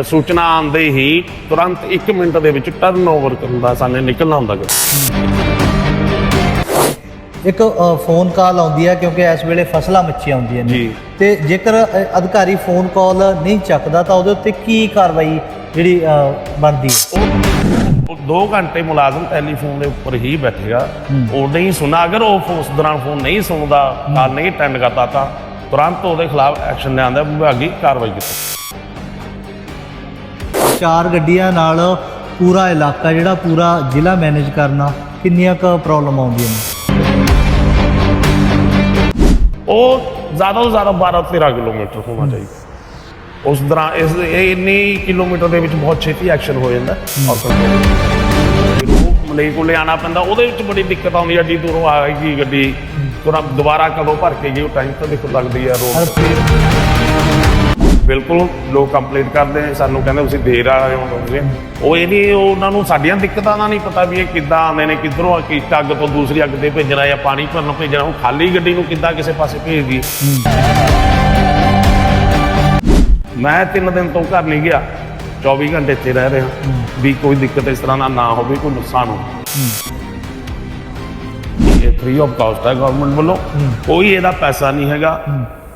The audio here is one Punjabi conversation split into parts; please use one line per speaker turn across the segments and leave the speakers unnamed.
ਸੂਚਨਾ ਆਉਂਦੇ ਹੀ ਤੁਰੰਤ 1 ਮਿੰਟ ਦੇ ਵਿੱਚ ਟਰਨਓਵਰ ਹੁੰਦਾ ਸਾਨੇ ਨਿਕਲਣਾ ਹੁੰਦਾ ਗਾ।
ਇੱਕ ਫੋਨ ਕਾਲ ਆਉਂਦੀ ਹੈ ਕਿਉਂਕਿ ਇਸ ਵੇਲੇ ਫਸਲਾਂ ਮੱਚੀਆਂ ਹੁੰਦੀਆਂ ਨੇ।
ਜੀ।
ਤੇ ਜੇਕਰ ਅਧਿਕਾਰੀ ਫੋਨ ਕਾਲ ਨਹੀਂ ਚੱਕਦਾ ਤਾਂ ਉਹਦੇ ਉੱਤੇ ਕੀ ਕਾਰਵਾਈ ਜਿਹੜੀ ਬਣਦੀ ਹੈ?
ਉਹ 2 ਘੰਟੇ ਮੁਲਾਜ਼ਮ ਟੈਲੀਫੋਨ ਦੇ ਉੱਪਰ ਹੀ ਬੈਠੇਗਾ। ਉਹ ਨਹੀਂ ਸੁਣਾ ਅਗਰ ਉਹ ਉਸ ਦੌਰਾਨ ਫੋਨ ਨਹੀਂ ਸੁਣਦਾ ਕਾਲ ਨਹੀਂ ਅਟੈਂਡ ਕਰਦਾ ਤਾਂ ਤੁਰੰਤ ਉਹਦੇ ਖਿਲਾਫ ਐਕਸ਼ਨ ਲਿਆਂਦਾ ਵਿਭਾਗੀ ਕਾਰਵਾਈ ਕੀਤੀ।
ਚਾਰ ਗੱਡੀਆਂ ਨਾਲ ਪੂਰਾ ਇਲਾਕਾ ਜਿਹੜਾ ਪੂਰਾ ਜ਼ਿਲ੍ਹਾ ਮੈਨੇਜ ਕਰਨਾ ਕਿੰਨੀਆਂ ਕੁ ਪ੍ਰੋਬਲਮ ਆਉਂਦੀਆਂ ਨੇ?
ਉਹ ਜ਼ਿਆਦਾ ਤੋਂ ਜ਼ਿਆਦਾ 12 13 ਕਿਲੋਮੀਟਰ ਹੋਣਾ ਚਾਹੀਦਾ। ਉਸ ਦੌਰਾਨ ਇਸ ਇਹ ਇੰਨੀ ਕਿਲੋਮੀਟਰ ਦੇ ਵਿੱਚ ਬਹੁਤ ਛੇਤੀ ਐਕਸ਼ਨ ਹੋ ਜਾਂਦਾ। ਮਲਈ ਕੋਲੇ ਆਣਾ ਪੈਂਦਾ ਉਹਦੇ ਵਿੱਚ ਬੜੀ ਦਿੱਕਤ ਆਉਂਦੀ ਹੈ ਡੀ ਦੂਰੋਂ ਆ ਗਈ ਗੱਡੀ। ਤੁਰੰਤ ਦੁਬਾਰਾ ਕਦੋਂ ਭਰ ਕੇ ਗਈ ਉਹ ਟਾਈਮ ਤਾਂ ਦੇਖੋ ਲੱਗਦੀ ਹੈ ਰੋਡ ਬਿਲਕੁਲ ਲੋਕ ਕੰਪਲੇਂਟ ਕਰਦੇ, ਸਾਨੂੰ ਕਹਿੰਦੇ ਤੁਸੀਂ ਦੇਰ ਆ ਰਹੇ ਹੋ ਤੁਸੀਂ। ਉਹ ਇਹ ਨਹੀਂ ਉਹਨਾਂ ਨੂੰ ਸਾਡੀਆਂ ਦਿੱਕਤਾਂ ਦਾ ਨਹੀਂ ਪਤਾ ਵੀ ਇਹ ਕਿੱਦਾਂ ਆਉਂਦੇ ਨੇ, ਕਿੱਧਰੋਂ ਕੀ ਅੱਗ ਤੋਂ ਦੂਸਰੀ ਅੱਗ ਤੇ ਭੇਜਣਾ ਜਾਂ ਪਾਣੀ ਭਰਨ ਭੇਜਣਾ, ਉਹ ਖਾਲੀ ਗੱਡੀ ਨੂੰ ਕਿੱਦਾਂ ਕਿਸੇ ਪਾਸੇ ਭੇਜ ਦੀ ਮੈਂ ਤਿੰਨ ਦਿਨ ਤੋਂ ਘਰ ਨਹੀਂ ਗਿਆ 24 ਘੰਟੇ ਇੱਥੇ ਰਹਿ ਰਿਹਾ, ਵੀ ਕੋਈ ਦਿੱਕਤ ਇਸ ਤਰ੍ਹਾਂ ਦਾ ਨਾ ਹੋਵੇ, ਕੋਈ ਨੁਕਸਾਨ ਹੋਵੇ। ਇਹ ਫ੍ਰੀ ਆਫ ਕਾਸਟ ਹੈ ਗਵਰਨਮੈਂਟ ਵੱਲੋਂ, ਕੋਈ ਇਹਦਾ ਪੈਸਾ ਨਹੀਂ ਹੈਗਾ।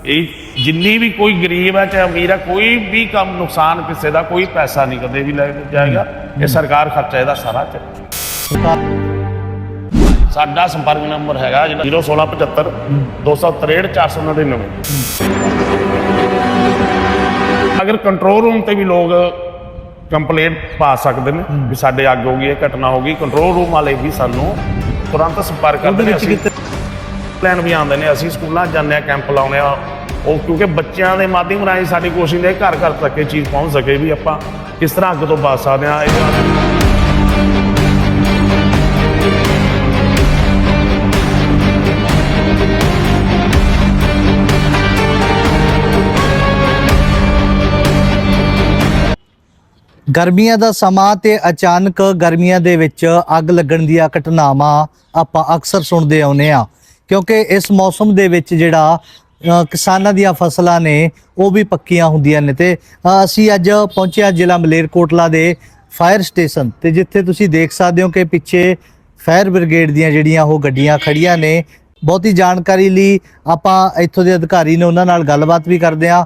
ਇਹ ਜਿੰਨੀ ਵੀ ਕੋਈ ਗਰੀਬ ਹੈ ਚਾਹੇ ਅਮੀਰ ਹੈ ਕੋਈ ਵੀ ਕੰਮ ਨੁਕਸਾਨ ਕਿਸੇ ਦਾ ਕੋਈ ਪੈਸਾ ਨਹੀਂ ਕਦੇ ਵੀ ਲੈ ਜਾਏਗਾ। ਇਹ ਸਰਕਾਰ ਖਰਚਾ ਇਹਦਾ ਸਾਰਾ ਚ ਸਾਡਾ ਸੰਪਰਕ ਨੰਬਰ ਹੈਗਾ ਜਿਹੜਾ 01675 263 499 ਅਗਰ ਕੰਟਰੋਲ ਰੂਮ ਤੇ ਵੀ ਲੋਕ ਕੰਪਲੇਂਟ ਪਾ ਸਕਦੇ ਨੇ ਵੀ ਸਾਡੇ ਅੱਗ ਹੋ ਗਈ ਹੈ ਘਟਨਾ ਹੋ ਗਈ ਕੰਟਰੋਲ ਰੂਮ ਵਾਲੇ ਵੀ ਸਾਨੂੰ ਤੁਰੰਤ ਸੰਪਰਕ ਕਰਦੇ ਨੇ। ਅਸੀਂ ਪਲਾਨ ਵੀ ਆਉਂਦੇ ਨੇ ਅਸੀਂ ਸਕੂਲਾਂ ਜਾਂਦੇ ਆ ਕੈਂਪ ਲਾਉਣੇ ਆ ਉਹ ਕਿਉਂਕਿ ਬੱਚਿਆਂ ਦੇ ਮਾਧਿਅਮ ਰਾਹੀਂ ਸਾਡੀ ਕੋਸ਼ਿਸ਼ ਹੈ ਘਰ ਘਰ ਤੱਕ ਇਹ ਚੀਜ਼ ਪਹੁੰਚ ਸਕੇ ਵੀ ਆਪਾਂ ਕਿਸ ਤਰ੍ਹਾਂ ਅੱਗ ਤੋਂ ਬਚ ਸਕਦੇ ਆ ਇਹ
ਗਰਮੀਆਂ ਦਾ ਸਮਾਂ ਤੇ ਅਚਾਨਕ ਗਰਮੀਆਂ ਦੇ ਵਿੱਚ ਅੱਗ ਲੱਗਣ ਦੀਆਂ ਘਟਨਾਵਾਂ ਆਪਾਂ ਅਕਸਰ ਸੁਣਦੇ ਆਉਨੇ ਆ ਕਿਉਂਕਿ ਇਸ ਮੌਸਮ ਦੇ ਵਿੱਚ ਜਿਹੜਾ ਕਿਸਾਨਾਂ ਦੀਆਂ ਫਸਲਾਂ ਨੇ ਉਹ ਵੀ ਪੱਕੀਆਂ ਹੁੰਦੀਆਂ ਨੇ ਤੇ ਅਸੀਂ ਅੱਜ ਪਹੁੰਚਿਆ ਜ਼ਿਲ੍ਹਾ ਮਲੇਰਕੋਟਲਾ ਦੇ ਫਾਇਰ ਸਟੇਸ਼ਨ ਤੇ ਜਿੱਥੇ ਤੁਸੀਂ ਦੇਖ ਸਕਦੇ ਹੋ ਕਿ ਪਿੱਛੇ ਫਾਇਰ ਬ੍ਰਿਗੇਡ ਦੀਆਂ ਜਿਹੜੀਆਂ ਉਹ ਗੱਡੀਆਂ ਖੜੀਆਂ ਨੇ। ਬਹੁਤੀ ਜਾਣਕਾਰੀ ਲਈ ਆਪਾਂ ਇੱਥੋਂ ਦੇ ਅਧਿਕਾਰੀ ਨੇ ਉਹਨਾਂ ਨਾਲ ਗੱਲਬਾਤ ਵੀ ਕਰਦੇ ਆ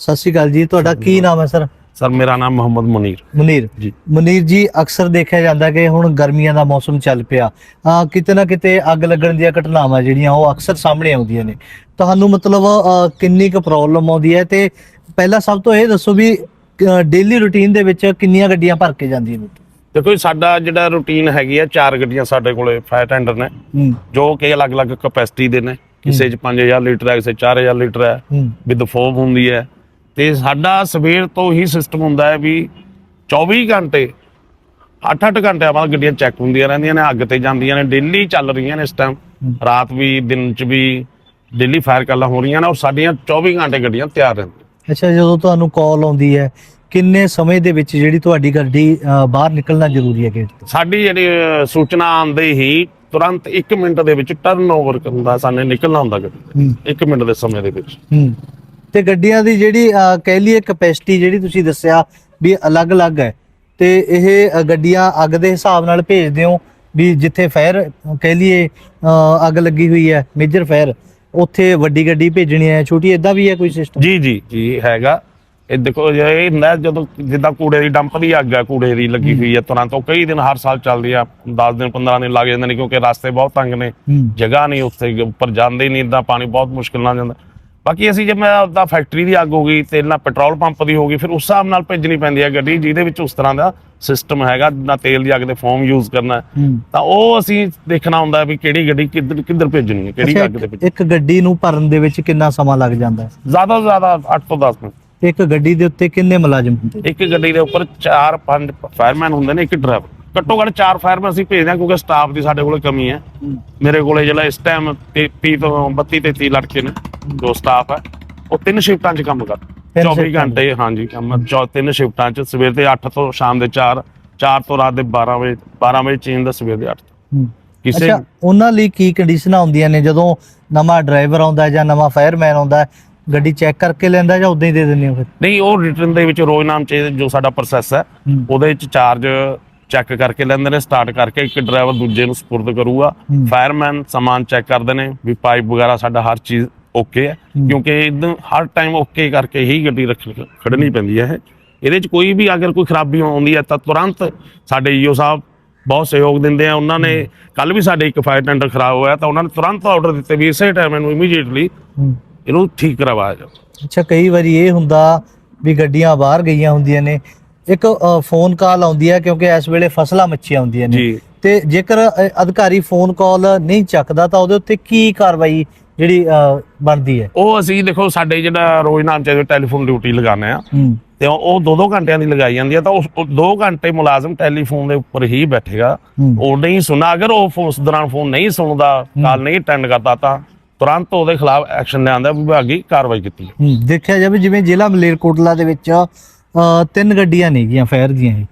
ਸਤਿ ਸ਼੍ਰੀ ਅਕਾਲ ਜੀ ਤੁਹਾਡਾ ਕੀ ਨਾਮ ਹੈ ਸਰ?
ਸਰ ਮੇਰਾ ਨਾਮ ਮੁਹੰਮਦ ਮੁਨੀਰ।
ਮੁਨੀਰ।
ਜੀ।
ਮੁਨੀਰ ਜੀ ਅਕਸਰ ਦੇਖਿਆ ਜਾਂਦਾ ਕਿ ਹੁਣ ਗਰਮੀਆਂ ਦਾ ਮੌਸਮ ਚੱਲ ਪਿਆ। ਅਹ ਕਿਤੇ ਨਾ ਕਿਤੇ ਅੱਗ ਲੱਗਣ ਦੀਆਂ ਘਟਨਾਵਾਂ ਜਿਹੜੀਆਂ ਉਹ ਅਕਸਰ ਸਾਹਮਣੇ ਆਉਂਦੀਆਂ ਨੇ। ਤੁਹਾਨੂੰ ਮਤਲਬ ਕਿੰਨੀ ਕੁ ਪ੍ਰੋਬਲਮ ਆਉਂਦੀ ਹੈ? ਤੇ ਪਹਿਲਾਂ ਸਭ ਤੋਂ ਇਹ ਦੱਸੋ ਵੀ ਡੇਲੀ ਰੁਟੀਨ ਦੇ ਵਿੱਚ ਕਿੰਨੀਆਂ ਗੱਡੀਆਂ ਭਰ ਕੇ ਜਾਂਦੀਆਂ ਨੇ?
ਦੇਖੋ ਸਾਡਾ ਜਿਹੜਾ ਰੂਟੀਨ ਹੈਗੀ ਆ ਚਾਰ ਗੱਡੀਆਂ ਸਾਡੇ ਕੋਲੇ ਫਾਇਰ ਟੈਂਡਰ ਨੇ। ਜੋ ਕਿ ਅਲੱਗ-ਅਲੱਗ ਕਪੈਸਿਟੀ ਦੇ ਨੇ। ਕਿਸੇ 'ਚ 5000 ਲੀਟਰ ਹੈ ਕਿਸੇ 'ਚ 4000 ਲੀਟਰ ਹੈ।
ਹੂੰ।
ਵਿਦ ਫੋਮ ਹੁੰਦੀ ਹੈ। ਤੇ ਸਾਡਾ ਸਵੇਰ ਤੋਂ ਹੀ ਸਿਸਟਮ ਹੁੰਦਾ ਹੈ ਵੀ 24 ਘੰਟੇ 8-8 ਘੰਟੇ ਬਾਅਦ ਗੱਡੀਆਂ ਚੈੱਕ ਹੁੰਦੀਆਂ ਰਹਿੰਦੀਆਂ ਨੇ ਅੱਗ ਤੇ ਜਾਂਦੀਆਂ ਨੇ ਡੇਲੀ ਚੱਲ ਰਹੀਆਂ ਨੇ ਇਸ ਟਾਈਮ ਰਾਤ ਵੀ ਦਿਨ 'ਚ ਵੀ ਡੇਲੀ ਫਾਇਰ ਕਾਲਾਂ ਹੋ ਰਹੀਆਂ ਨੇ ਔਰ ਸਾਡੀਆਂ 24 ਘੰਟੇ ਗੱਡੀਆਂ ਤਿਆਰ ਰਹਿੰਦੀਆਂ।
ਅੱਛਾ ਜਦੋਂ ਤੁਹਾਨੂੰ ਕਾਲ ਆਉਂਦੀ ਹੈ ਕਿੰਨੇ ਸਮੇਂ ਦੇ ਵਿੱਚ ਜਿਹੜੀ ਤੁਹਾਡੀ ਗੱਡੀ ਅਹ, ਬਾਹਰ ਨਿਕਲਣਾ ਜ਼ਰੂਰੀ ਹੈ ਗੇਟ ਤੋਂ?
ਸਾਡੀ ਜਿਹੜੀ ਅਹ, ਸੂਚਨਾ ਆਉਂਦੇ ਹੀ ਤੁਰੰਤ 1 ਮਿੰਟ ਦੇ ਵਿੱਚ ਟਰਨਓਵਰ ਹੁੰਦਾ ਸਾਨੇ ਨਿਕਲਣਾ ਹੁੰਦਾ ਗੱਡੀ
ਹੂੰ।
1 ਮਿੰਟ ਦੇ ਸਮੇਂ ਦੇ ਵਿੱਚ।
ਹੂੰ। ਤੇ ਗੱਡੀਆਂ ਦੀ ਜਿਹੜੀ ਕਹਿ ਲਈਏ ਕਪੈਸਿਟੀ ਜਿਹੜੀ ਤੁਸੀਂ ਦੱਸਿਆ ਵੀ ਅਲੱਗ-ਅਲੱਗ ਹੈ ਤੇ ਇਹ ਗੱਡੀਆਂ ਅੱਗ ਦੇ ਹਿਸਾਬ ਨਾਲ ਭੇਜਦੇ ਹੋ ਵੀ ਜਿੱਥੇ ਫਾਇਰ ਕਹਿ ਲਈਏ ਅੱਗ ਲੱਗੀ ਹੋਈ ਹੈ ਮੇਜਰ ਫਾਇਰ ਉੱਥੇ ਵੱਡੀ ਗੱਡੀ ਭੇਜਣੀ ਹੈ ਛੋਟੀ ਇਦਾਂ ਵੀ ਹੈ ਕੋਈ ਸਿਸਟਮ
ਜੀ ਜੀ ਜੀ ਹੈਗਾ। ਇਹ ਦੇਖੋ ਇਹ ਹੁੰਦਾ ਜਦੋਂ ਜਿੱਦਾਂ ਕੂੜੇ ਦੀ ਡੰਪ ਦੀ ਅੱਗ ਹੈ ਕੂੜੇ ਦੀ ਲੱਗੀ ਹੋਈ ਹੈ ਤੁਰੰਤ ਉਹ ਕਈ ਦਿਨ ਹਰ ਸਾਲ ਚੱਲਦੀ ਆ 10 ਦਿਨ 15 ਦਿਨ ਲੱਗ ਜਾਂਦੇ ਨੇ ਕਿਉਂਕਿ ਰਸਤੇ ਬਹੁਤ ਤੰਗ ਨੇ ਜਗ੍ਹਾ ਨਹੀਂ ਉੱਥੇ ਉੱਪਰ ਜਾਂਦੇ ਨਹੀਂ ਇਦਾਂ ਪਾਣੀ ਬਹੁਤ ਮੁਸ਼ਕਿਲ ਨਾਲ ਜਾਂਦਾ। ਬਾਕੀ ਅਸੀਂ ਜੇ ਮੈਂ ਆਪਦਾ ਫੈਕਟਰੀ ਦੀ ਅੱਗ ਹੋ ਗਈ ਤੇ ਨਾ ਪੈਟਰੋਲ ਪੰਪ ਦੀ ਹੋ ਗਈ ਫਿਰ ਉਸ ਹਿਸਾਬ ਨਾਲ ਭੇਜਣੀ ਪੈਂਦੀ ਹੈ ਗੱਡੀ ਜਿਹਦੇ ਵਿੱਚ ਉਸ ਤਰ੍ਹਾਂ ਦਾ ਸਿਸਟਮ ਹੈਗਾ ਨਾ ਤੇਲ ਦੀ ਅੱਗ ਦੇ ਫੋਰਮ ਯੂਜ਼ ਕਰਨਾ। ਹੈ। ਤਾਂ ਉਹ ਅਸੀਂ ਦੇਖਣਾ ਹੁੰਦਾ ਵੀ ਕਿਹੜੀ ਗੱਡੀ ਕਿੱਧਰ ਕਿੱਧਰ ਭੇਜਣੀ ਹੈ ਕਿਹੜੀ
ਅੱਛਾ,
ਅੱਗ ਦੇ
ਇੱਕ-
ਵਿੱਚ
ਇੱਕ ਗੱਡੀ ਨੂੰ ਭਰਨ ਦੇ ਵਿੱਚ ਕਿੰਨਾ ਸਮਾਂ ਲੱਗ ਜਾਂਦਾ ਹੈ?
ਜ਼ਿਆਦਾ ਤੋਂ ਜ਼ਿਆਦਾ 8 ਤੋਂ 10 ਮਿੰਟ।
ਤੇ ਇੱਕ ਗੱਡੀ ਦੇ ਉੱਤੇ ਕਿੰਨੇ ਮੁਲਾਜ਼ਮ ਹੁੰਦੇ?
ਇੱਕ ਗੱਡੀ ਦੇ ਉੱਪਰ 4-5 ਫਾਇਰਮੈਨ ਹੁੰਦੇ ਨੇ ਇੱਕ ਡਰਾਈਵਰ ਘੱਟੋ ਘੱਟ 4 ਫਾਇਰਮੈਨ ਅਸੀਂ ਭੇਜਦੇ ਹਾਂ ਕਿਉਂਕਿ ਸਟਾਫ ਦੀ ਸਾਡੇ ਕੋਲੇ ਕਮੀ ਹੈ। ਮੇਰੇ ਕੋਲੇ ਜਿਹੜਾ ਇਸ ਟਾਈਮ 30 ਤੋਂ 32 33 ਲੜਕੇ ਨੇ ਜੋ ਸਟਾਫ ਹੈ ਉਹ ਤਿੰਨ ਸ਼ਿਫਟਾਂ 'ਚ ਕੰਮ ਕਰ
ਤਿੰਨ
24
ਸ਼ਿਫਟਾਂ 'ਚ।
ਘੰਟੇ ਹਾਂਜੀ ਕੰਮ ਚੌ- ਤਿੰਨ ਸ਼ਿਫਟਾਂ 'ਚ ਸਵੇਰ ਦੇ 8 ਤੋਂ ਸ਼ਾਮ ਦੇ 4 4 ਤੋਂ ਰਾਤ ਦੇ 12 ਵਜੇ 12 ਵਜੇ ਚੇਂਜ ਦਾ ਸਵੇਰ ਦੇ 8
ਹੂੰ।
ਕਿਸੇ
ਉਹਨਾਂ ਲਈ ਕੀ ਕੰਡੀਸ਼ਨਾਂ ਹੁੰਦੀਆਂ ਨੇ? ਜਦੋਂ ਨਵਾਂ ਡਰਾਈਵਰ ਆਉਂਦਾ ਜਾਂ ਨਵਾਂ ਫਾਇਰਮੈਨ ਆਉਂਦਾ ਹੈ ਗੱਡੀ ਚੈੱਕ ਕਰਕੇ ਲੈਂਦਾ ਜਾਂ ਉਦਾਂ ਹੀ ਦੇ ਦਿੰਦੇ ਹੋ ਫਿਰ?
ਨਹੀਂ ਉਹ ਰਿਟਰਨ ਦੇ ਵਿੱਚ ਰੋਜ਼ਨਾਮ ਚ ਜੋ ਸਾਡਾ ਪ੍ਰੋਸੈਸ ਹੈ
ਹੂੰ।
ਉਹਦੇ ਵਿੱਚ ਚਾਰਜ ਚੈੱਕ ਕਰਕੇ ਲੈਂਦੇ ਨੇ ਸਟਾਰਟ ਕਰਕੇ ਇੱਕ ਡਰਾਈਵਰ ਦੂਜੇ ਨੂੰ ਸਪੁਰਦ ਕਰੂਗਾ। ਫਾਇਰਮੈਨ ਸਮਾਨ ਚੈੱਕ ਕਰਦੇ ਨੇ ਵੀ ਪਾਈਪ ਵਗੈਰਾ ਸਾਡਾ ਹਰ ਚੀਜ਼ ਓਕੇ ਹੈ। ਕਿਉਂਕਿ ਇਦਾਂ ਹਰ ਟਾਈਮ ਓਕੇ ਕਰਕੇ ਹੀ ਗੱਡੀ ਰੱਖ ਖੜਨੀ ਪੈਂਦੀ ਹੈ ਇਹ ਇਹਦੇ ਚ ਕੋਈ ਵੀ ਅਗਰ ਕੋਈ ਖਰਾਬੀ ਆਉਂਦੀ ਹੈ ਤਾਂ ਤੁਰੰਤ ਸਾਡੇ ਈਓ ਸਾਹਿਬ ਬਹੁਤ ਸਹਿਯੋਗ ਦਿੰਦੇ ਆ ਉਹਨਾਂ ਨੇ ਕੱਲ ਵੀ ਸਾਡੇ ਇੱਕ ਫਾਇਰ ਟੈਂਡਰ ਖਰਾਬ ਹੋਇਆ ਤਾਂ ਉਹਨਾਂ ਨੇ ਤੁਰੰਤ ਆਰਡਰ ਦਿੱਤੇ ਵੀ ਇਸੇ ਟਾਈਮ ਇਹਨੂੰ ਇਮੀਡੀਏਟਲੀ। ਇਹਨੂੰ ਠੀਕ ਕਰਵਾਇਆ ਜਾਵੇ
ਅੱਛਾ ਕਈ ਵਾਰੀ ਇਹ ਹੁੰਦਾ ਵੀ ਗੱਡੀਆਂ ਬਾਹਰ ਗਈਆਂ ਹੁੰਦੀਆਂ ਨੇ ਇੱਕ ਫੋਨ ਕਾਲ ਆਉਂਦੀ ਹੈ ਕਿਉਂਕਿ ਇਸ ਵੇਲੇ ਫਸਲਾਂ ਮੱਚੀਆਂ ਹੁੰਦੀਆਂ ਨੇ। ਤੇ ਜੇਕਰ ਅਧਿਕਾਰੀ ਫੋਨ ਕਾਲ ਨਹੀਂ ਚੱਕਦਾ ਤਾਂ ਉਹਦੇ ਉੱਤੇ ਕੀ ਕਾਰਵਾਈ ਜਿਹੜੀ ਬਣਦੀ ਹੈ?
ਉਹ ਅਸੀਂ ਦੇਖੋ ਸਾਡੇ ਜਿਹੜਾ ਰੋਜ਼ਨਾਮ ਚ ਟੈਲੀਫੋਨ ਡਿਊਟੀ ਲਗਾਉਂਦੇ ਆ ਤੇ ਉਹ 2-2 ਘੰਟਿਆਂ ਦੀ ਲਗਾਈ ਜਾਂਦੀ ਹੈ ਤਾਂ ਉਸ 2 ਘੰਟੇ ਮੁਲਾਜ਼ਮ ਟੈਲੀਫੋਨ ਦੇ ਉੱਪਰ ਹੀ ਬੈਠੇਗਾ। ਉਹ ਨਹੀਂ ਸੁਣਾ ਅਗਰ ਉਹ ਉਸ ਦੌਰਾਨ ਫੋਨ ਨਹੀਂ ਸੁਣਦਾ ਕਾਲ ਨਹੀਂ ਅਟੈਂਡ ਕਰਦਾ ਤਾਂ ਤੁਰੰਤ ਉਹਦੇ ਖਿਲਾਫ ਐਕਸ਼ਨ ਲਿਆਂਦਾ ਵਿਭਾਗੀ ਕਾਰਵਾਈ ਕੀਤੀ
ਦੇਖਿਆ ਜਾਵੇ ਜਿਵੇਂ ਜ਼ਿਲ੍ਹਾ ਮਲੇਰਕੋਟਲਾ ਦੇ ਵਿੱਚ ਅ, ਤਿੰਨ ਗੱਡੀਆਂ ਨੇਗੀਆਂ ਫਾਇਰ ਦੀਆਂ ਇਹ।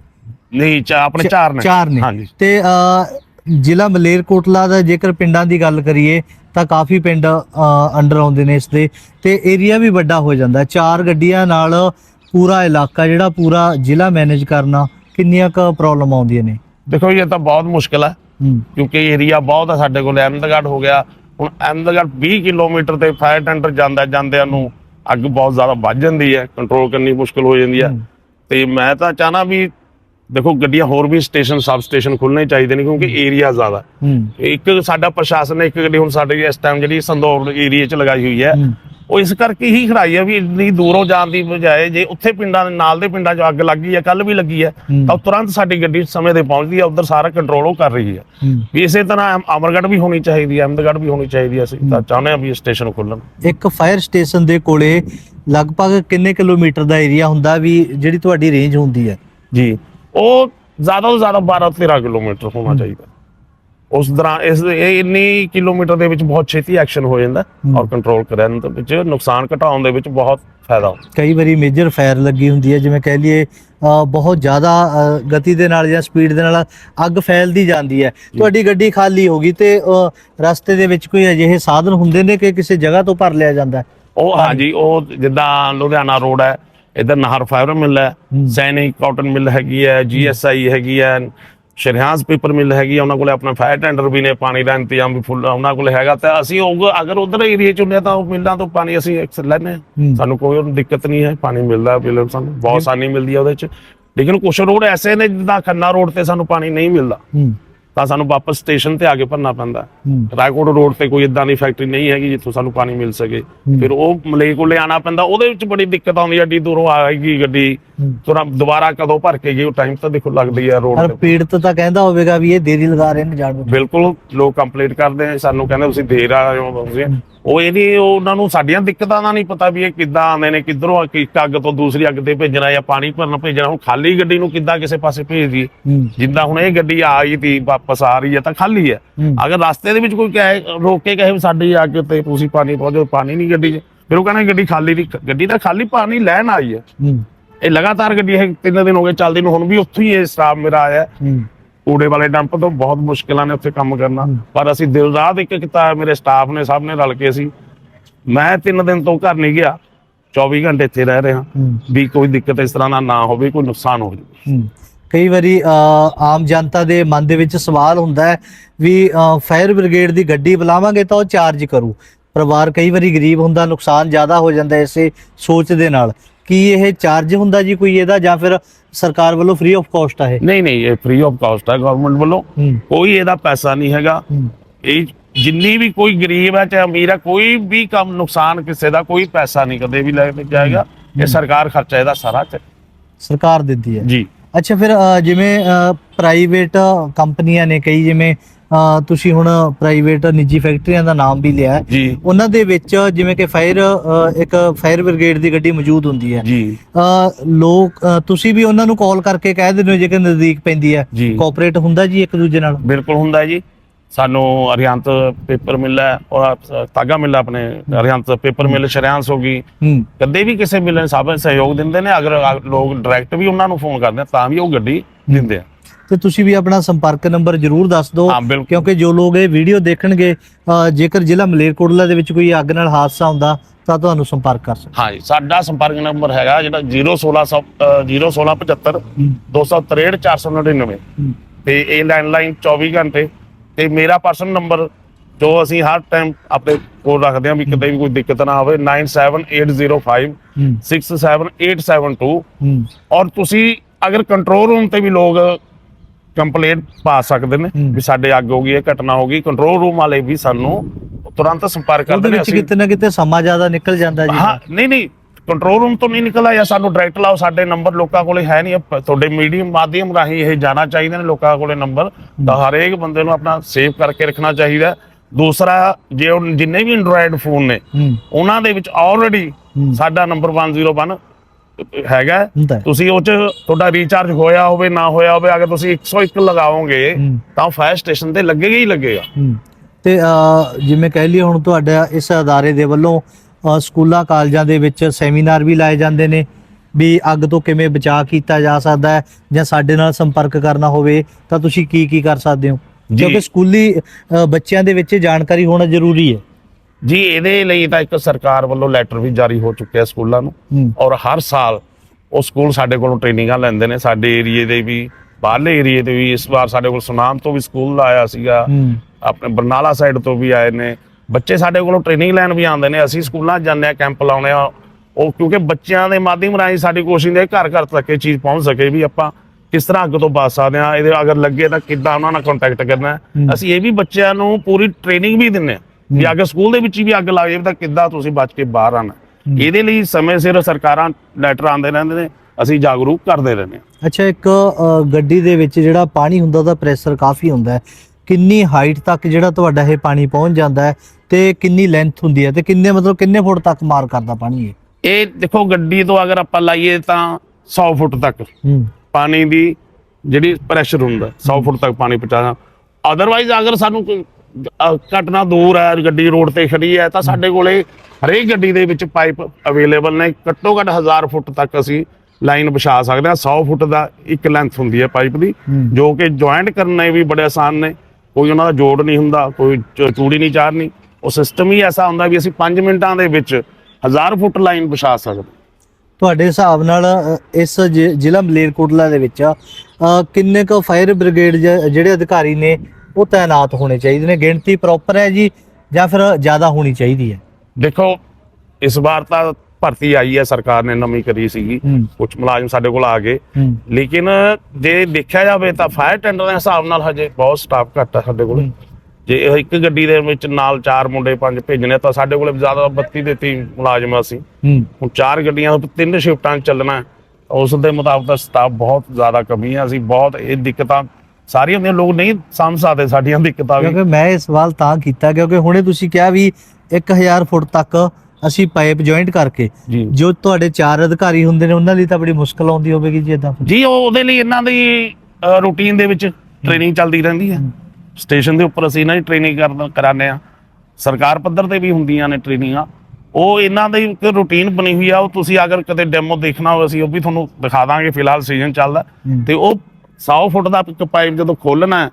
ਨਹੀਂ ਚਾ ਆਪਣੇ ਚਾਰ ਨੇ।
ਚਾਰ ਨੇ।
ਹਾਂਜੀ।
ਤੇ ਅ, ਜ਼ਿਲ੍ਹਾ ਮਲੇਰਕੋਟਲਾ ਦਾ ਜੇਕਰ ਪਿੰਡਾਂ ਦੀ ਗੱਲ ਕਰੀਏ ਤਾਂ ਕਾਫੀ ਪਿੰਡ ਅ, ਅੰਡਰ ਆਉਂਦੇ ਨੇ ਇਸ ਦੇ। ਤੇ ਏਰੀਆ ਵੀ ਵੱਡਾ ਹੋ ਜਾਂਦਾ ਚਾਰ ਗੱਡੀਆਂ ਨਾਲ ਪੂਰਾ ਇਲਾਕਾ ਜਿਹੜਾ ਪੂਰਾ ਜ਼ਿਲ੍ਹਾ ਮੈਨੇਜ ਕਰਨਾ ਕਿੰਨੀਆਂ ਕੁ ਪ੍ਰੋਬਲਮ ਆਉਂਦੀਆਂ ਨੇ?
ਦੇਖੋ ਇਹ ਤਾਂ ਬਹੁਤ ਮੁਸ਼ਕਲ ਹੈ।
ਹੂੰ।
ਕਿਉਂਕਿ ਏਰੀਆ ਬਹੁਤ ਹੈ ਸਾਡੇ ਕੋਲ। ਅਹਿਮਦਗੜ੍ਹ ਹੋ ਗਿਆ। ਹੁਣ ਅਹਿਮਦਗੜ੍ਹ 20 ਕਿਲੋਮੀਟਰ ਤੇ ਫਾਇਰ ਟੈਂਡਰ ਜਾਂਦਾ ਜਾਂਦਿਆਂ ਨੂੰ ਅੱਗ ਬਹੁਤ ਜ਼ਿਆਦਾ ਵੱਧ ਜਾਂਦੀ ਹੈ ਕੰਟਰੋਲ ਕਰਨੀ ਮੁਸ਼ਕਲ ਹੋ ਜਾਂਦੀ ਹੈ। ਤੇ ਮੈਂ ਤਾਂ ਚਾਹਨਾ ਵੀ ਦੇਖੋ ਗੱਡੀਆਂ ਹੋਰ ਵੀ ਸਟੇਸ਼ਨ ਸਬ ਸਟੇਸ਼ਨ ਖੁੱਲਣੇ ਚਾਹੀਦੇ ਨੇ ਕਿਉਂਕਿ ਏਰੀਆ ਜ਼ਿਆਦਾ ਇੱਕ ਸਾਡਾ ਪ੍ਰਸ਼ਾਸਨ ਨੇ ਇੱਕ ਗੱਡੀ ਹੁਣ ਸਾਡੇ ਇਸ ਟਾਈਮ ਜਿਹੜੀ ਸੰਦੌੜ ਏਰੀਆ 'ਚ ਲਗਾਈ ਹੋਈ ਹੂੰ। ਉਹ ਇਸ ਕਰਕੇ ਹੀ ਖੜਾਈ ਹੈ ਵੀ ਇੰਨੀ ਦੂਰੋਂ ਜਾਣ ਦੀ ਬਜਾਏ ਜੇ ਉੱਥੇ ਪਿੰਡਾਂ ਦੇ ਨਾਲ ਦੇ ਪਿੰਡਾਂ 'ਚ ਅੱਗ ਲੱਗੀ ਹੈ ਕੱਲ ਵੀ ਲੱਗੀ ਹੂੰ। ਤਾਂ ਤੁਰੰਤ ਸਾਡੀ ਗੱਡੀ ਸਮੇਂ ਤੇ ਪਹੁੰਚਦੀ ਹੈ ਉਧਰ ਸਾਰਾ ਕੰਟਰੋਲ ਉਹ ਕਰ ਰਹੀ ਹੂੰ। ਵੀ ਇਸੇ ਤਰ੍ਹਾਂ ਅਮ- ਅਮਰਗੜ੍ਹ ਵੀ ਹੋਣੀ ਚਾਹੀਦੀ ਹੈ ਅਹਿਮਦਗੜ੍ਹ ਵੀ ਹੋਣੀ ਚਾਹੀਦੀ ਹੈ ਅਸੀਂ ਤਾਂ ਚਾਹੁੰਦੇ ਹਾਂ ਵੀ ਇਹ ਸਟੇਸ਼ਨ ਖੁੱਲਣ।
ਇੱਕ ਫਾਇਰ ਸਟੇਸ਼ਨ ਦੇ ਕੋਲੇ ਲਗਭਗ ਕਿੰਨੇ ਕਿਲੋਮੀਟਰ ਦਾ ਏਰੀਆ ਹੁੰਦਾ ਵੀ ਜਿਹੜੀ ਤੁਹਾਡੀ ਰੇਂਜ ਹੁੰਦੀ ਹੈ?
ਜੀ ਉਹ ਜ਼ਿਆਦਾ ਤੋਂ ਜ਼ਿਆਦਾ 12 13 ਕਿਲੋਮੀਟਰ ਹੋਣਾ ਚਾਹੀਦਾ। ਉਸ ਤਰ੍ਹਾਂ ਇਸ ਇਹ ਇੰਨੀ ਕਿਲੋਮੀਟਰ ਦੇ ਵਿੱਚ ਬਹੁਤ ਛੇਤੀ ਐਕਸ਼ਨ ਹੋ ਜਾਂਦਾ। ਔਰ ਕੰਟਰੋਲ ਕਰਨ ਦੇ ਵਿੱਚ ਨੁਕਸਾਨ ਘਟਾਉਣ ਦੇ ਵਿੱਚ ਬਹੁਤ ਫਾਇਦਾ ਹੁੰਦਾ।
ਕਈ ਵਾਰੀ ਮੇਜਰ ਫਾਇਰ ਲੱਗੀ ਹੁੰਦੀ ਹੈ ਜਿਵੇਂ ਕਹਿ ਲਈਏ ਬਹੁਤ ਜ਼ਿਆਦਾ ਗਤੀ ਦੇ ਨਾਲ ਜਾਂ ਸਪੀਡ ਦੇ ਨਾਲ ਅੱਗ ਫੈਲਦੀ ਜਾਂਦੀ ਹੈ। ਤੁਹਾਡੀ ਗੱਡੀ ਖਾਲੀ ਹੋ ਗਈ ਤੇ ਰਸਤੇ ਦੇ ਵਿੱਚ ਕੋਈ ਅਜਿਹੇ ਸਾਧਨ ਹੁੰਦੇ ਨੇ ਕਿ ਕਿਸੇ ਜਗ੍ਹਾ ਤੋਂ ਭਰ ਲਿਆ ਜਾਂਦਾ
ਉਹ ਹਾਂਜੀ ਉਹ ਜਿੱਦਾਂ ਲੁਧਿਆਣਾ ਰੋਡ ਹੈ ਇਧਰ ਨਹਰ ਫਾਈਬਰ ਮਿਲ ਹੈ
ਹੂੰ।
ਸੈਨਿਕ ਕਾਟਨ ਮਿਲ ਹੈਗੀ ਹੈ ਜੀਐਸਆਈ ਹੈਗੀ ਹੈ ਸ਼ਰਿਆਜ਼ ਪੇਪਰ ਮਿਲ ਹੈਗੀ ਉਹਨਾਂ ਕੋਲੇ ਆਪਣਾ ਫਾਇਰ ਟੈਂਡਰ ਵੀ ਨੇ ਪਾਣੀ ਦਾ ਇੰਤਜ਼ਾਮ ਵੀ ਫੁੱਲ ਉਹਨਾਂ ਕੋਲੇ ਹੈਗਾ ਤਾਂ ਅਸੀਂ ਉਹ ਅਗਰ ਉਧਰ ਏਰੀਆ ਚ ਹੁੰਦੇ ਤਾਂ ਉਹ ਮਿਲਾਂ ਤੋਂ ਪਾਣੀ ਅਸੀਂ ਹੂੰ। ਸਾਨੂੰ ਕੋਈ ਦਿੱਕਤ ਨਹੀਂ ਹੈ ਪਾਣੀ ਮਿਲਦਾ ਬਿਲਕੁਲ ਸਾਨੂੰ ਬਹੁਤ ਆਸਾਨੀ ਮਿਲਦੀ ਹੈ ਉਹਦੇ ਚ। ਲੇਕਿਨ ਕੁਝ ਰੋਡ ਐਸੇ ਨੇ ਜਿੱਦਾਂ ਖੰਨਾ ਰੋਡ ਤੇ ਸਾਨੂੰ ਪਾਣੀ ਨਹੀਂ ਮਿਲਦਾ। ਤਾਂ ਸਾਨੂੰ ਵਾਪਸ ਸਟੇਸ਼ਨ ਤੇ ਆ ਕੇ ਭਰਨਾ ਪੈਂਦਾ। ਰਾਏਕੋਟ ਰੋਡ ਤੇ ਕੋਈ ਇਦਾਂ ਦੀ ਫੈਕਟਰੀ ਨਹੀਂ ਹੈਗੀ ਜਿੱਥੋਂ ਸਾਨੂੰ ਪਾਣੀ ਮਿਲ ਸਕੇ। ਫਿਰ ਉਹ ਮਲੇ ਕੋਲੇ ਆਣਾ ਪੈਂਦਾ। ਉਹਦੇ ਵਿੱਚ ਬੜੀ ਦਿੱਕਤ ਆਉਂਦੀ ਹੈ ਏਡੀ ਦੂਰੋਂ ਆਏਗੀ ਗੱਡੀ। ਤੁਰਾਂ ਦੁਬਾਰਾ ਕਦੋਂ ਭਰ ਕੇ ਗਈ ਉਹ ਟਾਈਮ ਤਾਂ ਦੇਖੋ ਲੱਗਦੀ ਹੈ ਰੋਡ ਤੇ।
ਪੀੜਤ ਤਾਂ ਕਹਿੰਦਾ ਹੋਵੇਗਾ ਵੀ ਇਹ ਦੇਰੀ ਲਗਾ ਰਹੇ ਨੇ ਜਾਣ
ਬਿਲਕੁਲ ਲੋਕ ਕੰਪਲੀਟ ਕਰਦੇ ਆ ਸਾਨੂੰ ਕਹਿੰਦੇ ਤੁਸੀਂ ਦੇਰ ਆ ਰਹੇ ਹੋ ਤੁਸੀਂ ਉਹ ਇਹ ਨਹੀਂ ਉਹਨਾਂ ਨੂੰ ਸਾਡੀਆਂ ਦਿੱਕਤਾਂ ਦਾ ਨਹੀਂ ਪਤਾ ਵੀ ਇਹ ਕਿੱਦਾਂ ਆਉਂਦੇ ਨੇ ਕਿੱਧਰੋਂ ਇੱਕ ਅੱਗ ਤੋਂ ਦੂਸਰੀ ਅੱਗ ਤੇ ਭੇਜਣਾ ਜਾਂ ਪਾਣੀ ਭਰਨ ਭੇਜਣਾ। ਹੁਣ ਖਾਲੀ ਗੱਡੀ ਨੂੰ ਕਿੱਦਾਂ ਕਿਸੇ ਪਾਸੇ ਭੇਜ
ਹੂੰ।
ਜਿੱਦਾਂ ਹੁਣ ਇਹ ਗੱਡੀ ਆਈ ਤੀ ਵਾਪਸ ਆ ਰਹੀ ਹੈ ਤਾਂ ਖਾਲੀ ਹੈ।
ਹੂੰ।
ਅਗਰ ਰਸਤੇ ਦੇ ਵਿੱਚ ਕੋਈ ਕਹੇ ਰੋਕ ਕੇ ਕਹੇ ਸਾਡੀ ਅੱਗ ਤੇ ਤੁਸੀਂ ਪਾਣੀ ਪਹੁੰਚੋ ਪਾਣੀ ਨਹੀਂ ਗੱਡੀ 'ਚ। ਫਿਰ ਉਹ ਕਹਿੰਦੇ ਗੱਡੀ ਖਾਲੀ ਦੀ ਗੱਡੀ ਤਾਂ ਖਾਲੀ ਪਾਣੀ ਲੈਣ ਆਈ ਹੈ।
ਹੂੰ।
ਇਹ ਲਗਾਤਾਰ ਗੱਡੀ ਇਹ ਤਿੰਨ ਦਿਨ ਹੋ ਗਏ ਚੱਲਦੀ ਨੂੰ ਹੁਣ ਵੀ ਉੱਥੋਂ ਹੀ ਇਹ ਸਟਾਫ ਮੇਰਾ ਆਇਆ। ਹੈ।
ਹੂੰ।
ਕੂੜੇ ਵਾਲੇ ਡੰਪ ਤੋਂ ਬਹੁਤ ਮੁਸ਼ਕਿਲਾਂ ਨੇ ਉੱਥੇ ਕੰਮ ਕਰਨਾ। ਪਰ ਅਸੀਂ ਦਿਲ ਰਾਤ ਇੱਕ ਕੀਤਾ ਮੇਰੇ ਸਟਾਫ ਨੇ ਸਭ ਨੇ ਰਲ ਕੇ ਅਸੀਂ ਮੈਂ ਤਿੰਨ ਦਿਨ ਤੋਂ ਘਰ ਨਹੀਂ ਗਿਆ 24 ਘੰਟੇ ਇੱਥੇ ਰਹਿ ਰਿਹਾ। ਵੀ ਕੋਈ ਦਿੱਕਤ ਇਸ ਤਰ੍ਹਾਂ ਦਾ ਨਾ ਹੋਵੇ ਕੋਈ ਨੁਕਸਾਨ ਹੋ ਜਾਵੇ।
ਕਈ ਵਾਰੀ ਆਮ ਜਨਤਾ ਦੇ ਮਨ ਦੇ ਵਿੱਚ ਸਵਾਲ ਹੁੰਦਾ ਹੈ ਵੀ ਫਾਇਰ ਬ੍ਰਿਗੇਡ ਦੀ ਗੱਡੀ ਬੁਲਾਵਾਂਗੇ ਤਾਂ ਉਹ ਚਾਰਜ ਕਰੂ। ਪਰਿਵਾਰ ਕਈ ਵਾਰੀ ਗਰੀਬ ਹੁੰਦਾ ਨੁਕਸਾਨ ਜ਼ਿਆਦਾ ਹੋ ਜਾਂਦਾ ਇਸੇ ਸੋਚ ਦੇ ਨਾਲ। ਕੀ ਇਹ ਚਾਰਜ ਹੁੰਦਾ ਜੀ ਕੋਈ ਇਹਦਾ ਜਾਂ ਫਿਰ ਸਰਕਾਰ ਵੱਲੋਂ ਫ੍ਰੀ ਆਫ ਕਾਸਟ ਆ ਇਹ?
ਨਹੀਂ ਨਹੀਂ ਇਹ ਫ੍ਰੀ ਆਫ ਕਾਸਟ ਹੈ ਗਵਰਨਮੈਂਟ ਵੱਲੋਂ। ਕੋਈ ਇਹਦਾ ਪੈਸਾ ਨਹੀਂ ਹੈਗਾ। ਇਹ ਜਿੰਨੀ ਵੀ ਕੋਈ ਗਰੀਬ ਹੈ ਚਾਹੇ ਅਮੀਰ ਹੈ ਕੋਈ ਵੀ ਕੰਮ ਨੁਕਸਾਨ ਕਿਸੇ ਦਾ ਕੋਈ ਪੈਸਾ ਨਹੀਂ ਕਦੇ ਵੀ ਲੈ ਕੇ ਜਾਏਗਾ। ਇਹ ਸਰਕਾਰ ਖਰਚਾ ਇਹਦਾ ਸਾਰਾ ਤੇ
ਸਰਕਾਰ ਦਿੰਦੀ ਹੈ।
ਜੀ।
ਅੱਛਾ ਫਿਰ ਜਿਵੇਂ ਪ੍ਰਾਈਵੇਟ ਕੰਪਨੀਆਂ ਨੇ ਕਈ ਜਿਵੇਂ ਤੁਸੀਂ ਹੁਣ ਪ੍ਰਾਈਵੇਟ ਨਿੱਜੀ ਫੈਕਟਰੀਆਂ ਦਾ ਨਾਮ ਵੀ ਲਿਆ ਹੈ।
ਜੀ।
ਉਹਨਾਂ ਦੇ ਵਿੱਚ ਜਿਵੇਂ ਕਿ ਫਾਇਰ ਇੱਕ ਫਾਇਰ ਬ੍ਰਿਗੇਡ ਦੀ ਗੱਡੀ ਮੌਜੂਦ ਹੁੰਦੀ ਹੈ।
ਜੀ।
ਲੋਕ ਤੁਸੀਂ ਵੀ ਉਹਨਾਂ ਨੂੰ ਕਾਲ ਕਰਕੇ ਕਹਿ ਦਿੰਦੇ ਹੋ ਜੇ ਕਿ ਨਜ਼ਦੀਕ ਪੈਂਦੀ ਹੈ। ਕੋਆਪਰੇਟ ਹੁੰਦਾ ਜੀ ਇੱਕ ਦੂਜੇ ਨਾਲ?
ਬਿਲਕੁਲ ਹੁੰਦਾ ਜੀ। ਸਾਨੂੰ ਅਰਿਹੰਤ ਪੇਪਰ ਮਿਲਦਾ ਹੈ ਔਰ ਤਾਗਾ ਮਿਲਦਾ ਆਪਣੇ ਅਰਿਹੰਤ ਪੇਪਰ ਮਿਲ ਸ਼ਰਿਆਂਸ ਹੋ। ਗਈ ਕਦੇ ਵੀ ਕਿਸੇ ਮਿਲਣ ਸਭ ਸਹਿਯੋਗ ਦਿੰਦੇ ਨੇ। ਅਗਰ ਲੋਕ ਡਾਇਰੈਕਟ ਵੀ ਉਹਨਾਂ ਨੂੰ ਫੋਨ ਕਰਦੇ ਤਾਂ ਵੀ ਉਹ ਗੱਡੀ ਦਿੰਦੇ ਆ।
ਤੇ ਤੁਸੀਂ ਵੀ ਆਪਣਾ ਸੰਪਰਕ ਨੰਬਰ ਜਰੂਰ ਦੱਸ ਦਿਓ
ਹਾਂ
ਕਿਉਂਕਿ ਜੋ ਲੋਕ ਇਹ ਵੀਡੀਓ ਦੇਖਣਗੇ ਜੇਕਰ ਜ਼ਿਲ੍ਹਾ ਮਲੇਰਕੋਟਲਾ ਦੇ ਵਿੱਚ ਕੋਈ ਅੱਗ ਨਾਲ ਹਾਦਸਾ ਹੁੰਦਾ ਤਾਂ ਤੁਹਾਨੂੰ ਸੰਪਰਕ ਕਰ ਸਕਦੇ।
ਹਾਂਜੀ ਸਾਡਾ ਸੰਪਰਕ ਨੰਬਰ ਹੈਗਾ ਜਿਹੜਾ 016 01675 263 499
ਹੂੰ।
ਤੇ ਇਹ ਲੈਂਡਲਾਈਨ 24 ਘੰਟੇ। ਤੇ ਮੇਰਾ ਪਰਸਨਲ ਨੰਬਰ ਜੋ ਅਸੀਂ ਹਰ ਟਾਈਮ ਆਪਣੇ ਕੋਲ ਰੱਖਦੇ ਹਾਂ ਵੀ ਕਿਤੇ ਵੀ ਕੋਈ ਦਿੱਕਤ ਨਾ ਆਵੇ 97805
ਹੂੰ।
67872
ਹੂੰ।
ਔਰ ਤੁਸੀਂ ਅਗਰ ਕੰਟਰੋਲ ਰੂਮ ਤੇ ਵੀ ਲੋਕ ਕੰਪਲੇਂਟ ਪਾ ਸਕਦੇ ਨੇ। ਵੀ ਸਾਡੇ ਅੱਗ ਹੋ ਗਈ ਹੈ ਘਟਨਾ ਹੋ ਗਈ ਕੰਟਰੋਲ ਰੂਮ ਵਾਲੇ ਵੀ ਸਾਨੂੰ ਤੁਰੰਤ ਸੰਪਰਕ ਕਰਦੇ ਨੇ ਅਸੀਂ
ਕਿਤੇ ਨਾ ਕਿਤੇ ਸਮਾਂ ਜ਼ਿਆਦਾ ਨਿਕਲ ਜਾਂਦਾ ਜੀ
ਹਾਂ ਨਹੀਂ ਨਹੀਂ ਕੰਟਰੋਲ ਰੂਮ ਤੋਂ ਨਹੀਂ ਨਿਕਲਦਾ ਜਾਂ ਸਾਨੂੰ ਡਾਇਰੈਕਟ ਲਾਓ ਸਾਡੇ ਨੰਬਰ ਲੋਕਾਂ ਕੋਲੇ ਹੈ ਨਹੀਂ ਤੁਹਾਡੇ ਮੀਡੀਅਮ ਮਾਧਿਅਮ ਰਾਹੀਂ ਇਹ ਜਾਣਾ ਚਾਹੀਦੇ ਨੇ ਲੋਕਾਂ ਕੋਲੇ ਨੰਬਰ ਤਾਂ ਹਰੇਕ ਬੰਦੇ ਨੂੰ ਆਪਣਾ ਸੇਵ ਕਰਕੇ ਰੱਖਣਾ ਚਾਹੀਦਾ। ਦੂਸਰਾ ਜੇ ਜਿੰਨੇ ਵੀ ਐਂਡਰੋਇਡ ਫੋਨ ਨੇ ਉਹਨਾਂ ਦੇ ਵਿੱਚ ਆਲਰੇਡੀ। ਸਾਡਾ ਨੰਬਰ 101 ਹੈਗਾ ਹੈ।
ਹੁੰਦਾ ਹੈ।
ਤੁਸੀਂ ਉਹ ਚ ਤੁਹਾਡਾ ਰੀਚਾਰਜ ਹੋਇਆ ਹੋਵੇ ਨਾ ਹੋਇਆ ਹੋਵੇ ਅਗਰ ਤੁਸੀਂ 101 ਲਗਾਓਗੇ
ਹੂੰ।
ਤਾਂ ਫਾਇਰ ਸਟੇਸ਼ਨ ਤੇ ਲੱਗੇਗਾ ਹੀ ਲੱਗੇਗਾ
ਤੇ ਜਿਵੇਂ ਕਹਿ ਲਈਏ ਹੁਣ ਤੁਹਾਡਾ ਇਸ ਅਦਾਰੇ ਦੇ ਵੱਲੋਂ ਸਕੂਲਾਂ ਕਾਲਜਾਂ ਦੇ ਵਿੱਚ ਸੈਮੀਨਾਰ ਵੀ ਲਾਏ ਜਾਂਦੇ ਨੇ ਵੀ ਅੱਗ ਤੋਂ ਕਿਵੇਂ ਬਚਾਅ ਕੀਤਾ ਜਾ ਸਕਦਾ ਹੈ ਜਾਂ ਸਾਡੇ ਨਾਲ ਸੰਪਰਕ ਕਰਨਾ ਹੋਵੇ ਤਾਂ ਤੁਸੀਂ ਕੀ ਕੀ ਕਰ ਸਕਦੇ ਹੋ
ਜੀ।
ਕਿਉਂਕਿ ਸਕੂਲੀ ਬੱਚਿਆਂ ਦੇ ਵਿੱਚ ਇਹ ਜਾਣਕਾਰੀ ਹੋਣਾ ਜ਼ਰੂਰੀ ਹੈ
ਜੀ ਇਹਦੇ ਲਈ ਤਾਂ ਇੱਕ ਸਰਕਾਰ ਵੱਲੋਂ ਲੈਟਰ ਵੀ ਜਾਰੀ ਹੋ ਚੁੱਕਿਆ ਸਕੂਲਾਂ ਨੂੰ। ਔਰ ਹਰ ਸਾਲ ਉਹ ਸਕੂਲ ਸਾਡੇ ਕੋਲੋਂ ਟ੍ਰੇਨਿੰਗਾਂ ਲੈਂਦੇ ਨੇ। ਸਾਡੇ ਏਰੀਏ ਦੇ ਵੀ ਬਾਹਰਲੇ ਏਰੀਏ ਦੇ ਵੀ ਇਸ ਵਾਰ ਸਾਡੇ ਕੋਲ ਸੁਨਾਮ ਤੋਂ ਵੀ ਸਕੂਲ ਆਇਆ ਸੀਗਾ। ਆਪਣੇ ਬਰਨਾਲਾ ਸਾਈਡ ਤੋਂ ਵੀ ਆਏ ਨੇ। ਬੱਚੇ ਸਾਡੇ ਕੋਲੋਂ ਟ੍ਰੇਨਿੰਗ ਲੈਣ ਵੀ ਆਉਂਦੇ ਨੇ। ਅਸੀਂ ਸਕੂਲਾਂ ਜਾਂਦੇ ਆ ਕੈਂਪ ਲਾਉਣੇ ਆ ਉਹ ਕਿਉਂਕਿ ਬੱਚਿਆਂ ਦੇ ਮਾਧਿਅਮ ਰਾਹੀਂ ਸਾਡੀ ਕੋਸ਼ਿਸ਼ ਹੈ ਘਰ ਘਰ ਤੱਕ ਇਹ ਚੀਜ਼ ਪਹੁੰਚ ਸਕੇ ਵੀ ਆਪਾਂ ਕਿਸ ਤਰ੍ਹਾਂ ਅੱਗ ਤੋਂ ਬਚ ਸਕਦੇ ਆ ਇਹਦੇ ਅਗਰ ਲੱਗੇ ਤਾਂ ਕਿੱਦਾਂ ਉਹਨਾਂ ਨਾਲ ਕੰਟੈਕਟ ਕਰਨਾ। ਅਸੀਂ ਇਹ ਵੀ ਬੱਚਿਆਂ ਨੂੰ ਪੂਰੀ ਟ੍ਰੇਨਿੰਗ ਵੀ ਦਿੰਨੇ ਆ ਵੀ ਅਗਰ ਸਕੂਲ ਦੇ ਵਿੱਚ ਵੀ ਅੱਗ ਲੱਗ ਜਾਵੇ ਤਾਂ ਕਿੱਦਾਂ ਤੁਸੀਂ ਬਚ ਕੇ ਬਾਹਰ ਆਣਾ ਇਹਦੇ ਲਈ ਸਮੇਂ ਸਿਰ ਸਰਕਾਰਾਂ ਲੈਟਰ ਆਉਂਦੇ ਰਹਿੰਦੇ ਨੇ ਅਸੀਂ ਜਾਗਰੂਕ ਕਰਦੇ ਰਹਿੰਦੇ ਹਾਂ।
ਅੱਛਾ ਇੱਕ ਗੱਡੀ ਦੇ ਵਿੱਚ ਜਿਹੜਾ ਪਾਣੀ ਹੁੰਦਾ ਉਹਦਾ ਪ੍ਰੈਸ਼ਰ ਕਾਫੀ ਹੁੰਦਾ ਹੈ। ਕਿੰਨੀ ਹਾਈਟ ਤੱਕ ਜਿਹੜਾ ਤੁਹਾਡਾ ਇਹ ਪਾਣੀ ਪਹੁੰਚ ਜਾਂਦਾ ਹੈ ਤੇ ਕਿੰਨੀ ਲੈਂਥ ਹੁੰਦੀ ਹੈ ਤੇ ਕਿੰਨੇ ਮਤਲਬ ਕਿੰਨੇ ਫੁੱਟ ਤੱਕ ਮਾਰ ਕਰਦਾ ਪਾਣੀ ਇਹ?
ਇਹ ਦੇਖੋ ਗੱਡੀ ਤੋਂ ਅਗਰ ਆਪਾਂ ਲਾਈਏ ਤਾਂ 100 ਫੁੱਟ ਤੱਕ ਪਾਣੀ ਦੀ ਜਿਹੜੀ ਪ੍ਰੈਸ਼ਰ ਹੁੰਦਾ 100 ਫੁੱਟ ਤੱਕ ਪਾਣੀ ਪਹੁੰਚਾਣਾ ਅਦਰਵਾਈਜ਼ ਅਗਰ ਸਾਨੂੰ ਘਟਨਾ ਦੂਰ ਹੈ ਗੱਡੀ ਰੋਡ ਤੇ ਖੜੀ ਹੈ ਤਾਂ ਸਾਡੇ ਕੋਲੇ ਹਰੇਕ ਗੱਡੀ ਦੇ ਵਿੱਚ ਪਾਈਪ ਅਵੇਲੇਬਲ ਨੇ ਘੱਟੋ ਘੱਟ 1000 ਫੁੱਟ ਤੱਕ ਅਸੀਂ ਲਾਈਨ ਵਿਛਾ ਸਕਦੇ ਹਾਂ 100 ਫੁੱਟ ਦਾ ਇੱਕ ਲੈਂਥ ਹੁੰਦੀ ਹੈ ਪਾਈਪ ਦੀ। ਜੋ ਕਿ ਜੁਆਇੰਟ ਕਰਨੇ ਵੀ ਬੜੇ ਆਸਾਨ ਨੇ ਕੋਈ ਉਹਨਾਂ ਦਾ ਜੋੜ ਨਹੀਂ ਹੁੰਦਾ ਕੋਈ ਚੂੜੀ ਨਹੀਂ ਚਾੜਨੀ ਉਹ ਸਿਸਟਮ ਹੀ ਐਸਾ ਹੁੰਦਾ ਵੀ ਅਸੀਂ 5 ਮਿੰਟਾਂ ਦੇ ਵਿੱਚ 1000 ਫੁੱਟ ਲਾਈਨ ਵਿਛਾ ਸਕਦੇ।
ਤੁਹਾਡੇ ਹਿਸਾਬ ਨਾਲ ਇਸ ਜ਼ਿਲ੍ਹਾ ਮਲੇਰਕੋਟਲਾ ਦੇ ਵਿੱਚ ਕਿੰਨੇ ਕੁ ਫਾਇਰ ਬ੍ਰਿਗੇਡ ਜਿਹੜੇ ਅਧਿਕਾਰੀ ਨੇ ਉਹ ਤਾਇਨਾਤ ਹੋਣੇ ਚਾਹੀਦੇ ਨੇ ਗਿਣਤੀ ਪ੍ਰੋਪਰ ਹੈ ਜੀ ਜਾਂ ਫਿਰ ਜ਼ਿਆਦਾ ਹੋਣੀ ਚਾਹੀਦੀ ਹੈ?
ਦੇਖੋ ਇਸ ਵਾਰ ਤਾਂ ਭਰਤੀ ਆਈ ਹੈ ਸਰਕਾਰ ਨੇ ਨਵੀਂ ਕਰੀ ਸੀਗੀ ਕੁਝ ਮੁਲਾਜ਼ਮ ਸਾਡੇ ਕੋਲ ਆ ਗਏ। ਲੇਕਿਨ ਜੇ ਦੇਖਿਆ ਜਾਵੇ ਤਾਂ ਫਾਇਰ ਟੈਂਡਰ ਦੇ ਹਿਸਾਬ ਨਾਲ ਹਜੇ ਬਹੁਤ ਸਟਾਫ ਘੱਟ ਹੈ ਸਾਡੇ ਕੋਲ। ਜੇ ਇਹ ਇੱਕ ਗੱਡੀ ਦੇ ਵਿੱਚ ਨਾਲ ਚਾਰ ਮੁੰਡੇ ਪੰਜ ਭੇਜਣੇ ਤਾਂ ਸਾਡੇ ਕੋਲ ਜ਼ਿਆਦਾ 32 ਦੇ 30 ਮੁਲਾਜ਼ਮ ਅਸੀਂ। ਹੁਣ ਚਾਰ ਗੱਡੀਆਂ ਤਿੰਨ ਸ਼ਿਫਟਾਂ ਚੱਲਣਾ। ਉਸ ਦੇ ਮੁਤਾਬਕ ਸਟਾਫ ਬਹੁਤ ਜ਼ਿਆਦਾ ਕਮੀ ਹੈ ਅਸੀਂ ਬਹੁਤ ਇਹ ਦਿੱਕਤਾਂ ਸਾਰੀਆਂ ਦੀਆਂ ਲੋਕ ਨਹੀਂ ਸਮਝ ਸਕਦੇ ਸਾਡੀਆਂ ਦਿੱਕਤਾਂ ਵੀ
ਕਿਉਂਕਿ ਮੈਂ ਇਹ ਸਵਾਲ ਤਾਂ ਕੀਤਾ ਕਿਉਂਕਿ ਹੁਣੇ ਤੁਸੀਂ ਕਿਹਾ ਵੀ 1000 ਫੁੱਟ ਤੱਕ ਅਸੀਂ ਪਾਈਪ ਜੁਆਇੰਟ ਕਰਕੇ
ਜੀ।
ਤੁਹਾਡੇ ਚਾਰ ਅਧਿਕਾਰੀ ਹੁੰਦੇ ਨੇ ਉਹਨਾਂ ਲਈ ਤਾਂ ਬੜੀ ਮੁਸ਼ਕਲ ਆਉਂਦੀ ਹੋਵੇਗੀ ਜੀ ਇਦਾਂ
ਜੀ ਉਹ ਉਹਦੇ ਲਈ ਇਹਨਾਂ ਦੀ ਰੂਟੀਨ ਦੇ ਵਿੱਚ ਟ੍ਰੇਨਿੰਗ ਚੱਲਦੀ ਰਹਿੰਦੀ ਹੈ। ਸਟੇਸ਼ਨ ਦੇ ਉੱਪਰ ਅਸੀਂ ਇਹਨਾਂ ਦੀ ਟ੍ਰੇਨਿੰਗ ਕਰਾਉਂਦੇ ਆ ਸਰਕਾਰ ਪੱਧਰ ਤੇ ਵੀ ਹੁੰਦੀਆਂ ਨੇ ਟ੍ਰੇਨਿੰਗਾਂ ਉਹ ਇਹਨਾਂ ਦੀ ਇੱਕ ਰੂਟੀਨ ਬਣੀ ਹੋਈ ਆ ਉਹ ਤੁਸੀਂ ਅਗਰ ਕਦੇ ਡੈਮੋ ਦੇਖਣਾ ਹੋਵੇ ਅਸੀਂ ਉਹ ਵੀ ਤੁਹਾਨੂੰ ਦਿਖਾ ਦਾਂਗੇ ਫਿਲਹਾਲ ਸੀਜ਼ਨ ਚੱਲਦਾ। ਤੇ ਉਹ 100 ਫੁੱਟ ਦਾ ਇੱਕ ਪਾਈਪ ਜਦੋਂ ਖੋਲਣਾ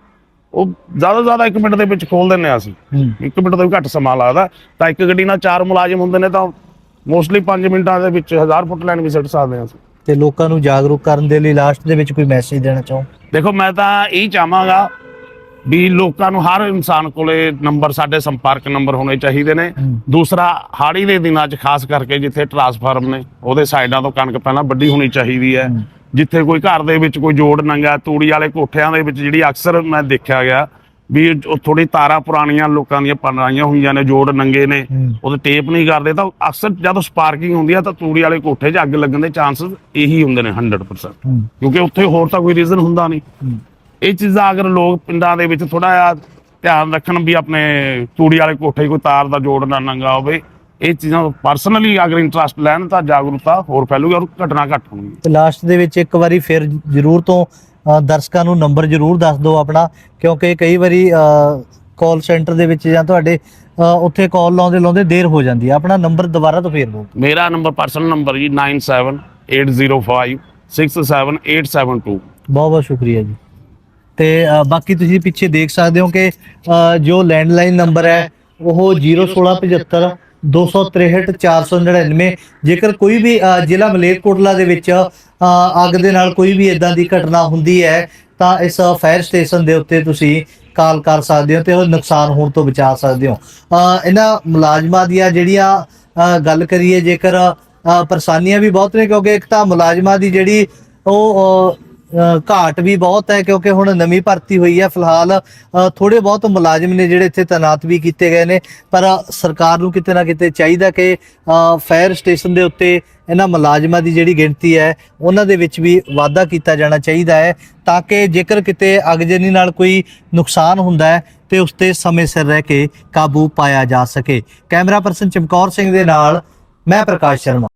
ਉਹ ਜ਼ਿਆਦਾ ਜ਼ਿਆਦਾ 1 ਮਿੰਟ ਦੇ ਵਿੱਚ ਖੋਲ ਦਿੰਦੇ ਆ ਅਸੀਂ।
ਹੂੰ।
1 ਮਿੰਟ ਤੋਂ ਵੀ ਘੱਟ ਸਮਾਂ ਲੱਗਦਾ। ਤਾਂ ਇੱਕ ਗੱਡੀ ਨਾਲ ਚਾਰ ਮੁਲਾਜ਼ਮ ਹੁੰਦੇ ਨੇ ਤਾਂ ਮੋਸਟਲੀ 5 ਮਿੰਟਾਂ ਦੇ ਵਿੱਚ 1000 ਫੁੱਟ ਲਾਈਨ ਵੀ ਸਿੱਟ ਸਕਦੇ ਹਾਂ ਅਸੀਂ।
ਤੇ ਲੋਕਾਂ ਨੂੰ ਜਾਗਰੂਕ ਕਰਨ ਦੇ ਲਈ ਲਾਸਟ ਦੇ ਵਿੱਚ ਕੋਈ ਮੈਸੇਜ ਦੇਣਾ ਚਾਹੋ?
ਦੇਖੋ ਮੈਂ ਤਾਂ ਇਹ ਚਾਹਾਂਗਾ ਵੀ ਲੋਕਾਂ ਨੂੰ ਹਰ ਇਨਸਾਨ ਕੋਲੇ ਨੰਬਰ ਸਾਡੇ ਸੰਪਰਕ ਨੰਬਰ ਹੋਣੇ ਚਾਹੀਦੇ ਨੇ। ਦੂਸਰਾ ਹਾੜੀ ਦੇ ਦਿਨਾਂ 'ਚ ਖਾਸ ਕਰਕੇ ਜਿੱਥੇ ਟਰਾਂਸਫਾਰਮ ਨੇ ਉਹਦੇ ਸਾਈਡਾਂ ਤੋਂ ਕਣਕ ਪਹਿਲਾਂ ਵੱਡੀ ਹੋਣੀ ਚਾਹੀਦੀ ਹੂੰ। ਜਿੱਥੇ ਕੋਈ ਘਰ ਦੇ ਵਿੱਚ ਕੋਈ ਜੋੜ ਨੰਗਾ ਤੂੜੀ ਵਾਲੇ ਕੋਠਿਆਂ ਦੇ ਵਿੱਚ ਜਿਹੜੀ ਅਕਸਰ ਮੈਂ ਦੇਖਿਆ ਗਿਆ ਵੀ ਉਹ ਥੋੜੀ ਤਾਰਾਂ ਪੁਰਾਣੀਆਂ ਲੋਕਾਂ ਦੀਆਂ ਪਨਾਈਆਂ ਹੋਈਆਂ ਨੇ ਜੋੜ ਨੰਗੇ ਨੇ
ਹੂੰ।
ਉਹਦੇ ਟੇਪ ਨਹੀਂ ਕਰਦੇ ਤਾਂ ਅਕਸਰ ਜਦੋਂ ਸਪਾਰਕਿੰਗ ਹੁੰਦੀ ਆ ਤਾਂ ਤੂੜੀ ਵਾਲੇ ਕੋਠੇ 'ਚ ਅੱਗ ਲੱਗਣ ਦੇ ਚਾਂਸਸ ਇਹੀ ਹੁੰਦੇ ਨੇ 100%
ਹੂੰ
ਕਿਉਂਕਿ ਉੱਥੇ ਹੋਰ ਤਾਂ ਕੋਈ ਰੀਜ਼ਨ ਹੁੰਦਾ ਨਹੀਂ। ਇਹ ਚੀਜ਼ਾਂ ਅਗਰ ਲੋਕ ਪਿੰਡਾਂ ਦੇ ਵਿੱਚ ਥੋੜਾ ਜਿਹਾ ਧਿਆਨ ਰੱਖਣ ਵੀ ਆਪਣੇ ਤੂੜੀ ਵਾਲੇ ਕੋਠੇ 'ਚ ਕੋਈ ਤਾਰ ਦਾ ਜੋੜ ਨਾ ਨੰਗਾ ਹੋਵੇ ਇਹ ਚੀਜ਼ਾਂ ਪਰਸਨਲੀ ਅਗਰ ਇੰਟਰਸਟ ਲੈਣ ਤਾਂ ਜਾਗਰੂਕਤਾ ਹੋਰ ਫੈਲੂਗੀ ਔਰ ਘਟਨਾ ਘੱਟ ਹੋਣਗੀ
ਤੇ ਲਾਸਟ ਦੇ ਵਿੱਚ ਇੱਕ ਵਾਰੀ ਫਿਰ ਜ਼ਰੂਰ ਤੋਂ ਦਰਸ਼ਕਾਂ ਨੂੰ ਨੰਬਰ ਜ਼ਰੂਰ ਦੱਸ ਦਿਓ ਆਪਣਾ ਕਿਉਂਕਿ ਕਈ ਵਾਰੀ ਕਾਲ ਸੈਂਟਰ ਦੇ ਵਿੱਚ ਜਾਂ ਤੁਹਾਡੇ ਉੱਥੇ ਕਾਲ ਲਾਉਂਦੇ ਲਾਉਂਦੇ ਦੇਰ ਹੋ ਜਾਂਦੀ ਹੈ। ਆਪਣਾ ਨੰਬਰ ਦੁਬਾਰਾ ਤੋਂ ਫੇਰ ਬੋਲ
ਮੇਰਾ ਨੰਬਰ ਪਰਸਨਲ ਨੰਬਰ ਜੀ 9780567872
ਬਹੁਤ ਬਹੁਤ ਸ਼ੁਕਰੀਆ ਜੀ। ਤੇ ਬਾਕੀ ਤੁਸੀਂ ਪਿੱਛੇ ਦੇਖ ਸਕਦੇ ਹੋ ਕਿ ਜੋ ਲੈਂਡਲਾਈਨ ਨੰਬਰ ਹੈ ਉਹ 01675 263 499 ਜੇਕਰ ਕੋਈ ਵੀ ਜ਼ਿਲ੍ਹਾ ਮਲੇਰਕੋਟਲਾ ਦੇ ਵਿੱਚ ਅੱਗ ਦੇ ਨਾਲ ਕੋਈ ਵੀ ਇਦਾਂ ਦੀ ਘਟਨਾ ਹੁੰਦੀ ਹੈ ਤਾਂ ਇਸ ਫਾਇਰ ਸਟੇਸ਼ਨ ਦੇ ਉੱਤੇ ਤੁਸੀਂ ਕਾਲ ਕਰ ਸਕਦੇ ਹੋ ਤੇ ਉਹ ਨੁਕਸਾਨ ਹੋਣ ਤੋਂ ਬਚਾ ਸਕਦੇ ਹੋ। ਅ, ਇਹਨਾਂ ਮੁਲਾਜ਼ਮਾਂ ਦੀਆਂ ਜਿਹੜੀਆਂ ਗੱਲ ਕਰੀਏ ਜੇਕਰ ਪਰੇਸ਼ਾਨੀਆਂ ਵੀ ਬਹੁਤ ਨੇ ਕਿਉਂਕਿ ਇੱਕ ਤਾਂ ਮੁਲਾਜ਼ਮਾਂ ਦੀ ਜਿਹੜੀ ਉਹ ਘਾਟ ਵੀ ਬਹੁਤ ਹੈ ਕਿਉਂਕਿ ਹੁਣ ਨਵੀਂ ਭਰਤੀ ਹੋਈ ਹੈ ਫਿਲਹਾਲ। ਥੋੜੇ ਬਹੁਤ ਮੁਲਾਜ਼ਮ ਨੇ ਜਿਹੜੇ ਇੱਥੇ ਤਾਇਨਾਤ ਵੀ ਕੀਤੇ ਗਏ ਨੇ, ਪਰ ਸਰਕਾਰ ਨੂੰ ਕਿਤੇ ਨਾ ਕਿਤੇ ਚਾਹੀਦਾ ਕਿ ਫਾਇਰ ਸਟੇਸ਼ਨ ਦੇ ਉੱਤੇ ਇਹਨਾਂ ਮੁਲਾਜ਼ਮਾਂ ਦੀ ਜਿਹੜੀ ਗਿਣਤੀ ਹੈ, ਉਹਨਾਂ ਦੇ ਵਿੱਚ ਵੀ ਵਾਧਾ ਕੀਤਾ ਜਾਣਾ ਚਾਹੀਦਾ ਹੈ ਤਾਂ ਕਿ ਜੇਕਰ ਕਿਤੇ ਅਗਜਨੀ ਨਾਲ ਕੋਈ ਨੁਕਸਾਨ ਹੁੰਦਾ ਹੈ, ਤੇ ਉਸ ਤੇ ਸਮੇਂ ਸਿਰ ਰਹਿ ਕੇ ਕਾਬੂ ਪਾਇਆ ਜਾ ਸਕੇ। ਕੈਮਰਾ ਪਰਸਨ ਚਮਕੌਰ ਸਿੰਘ ਦੇ ਨਾਲ, ਮੈਂ ਪ੍ਰਕਾਸ਼ ਸ਼ਰਮਾ।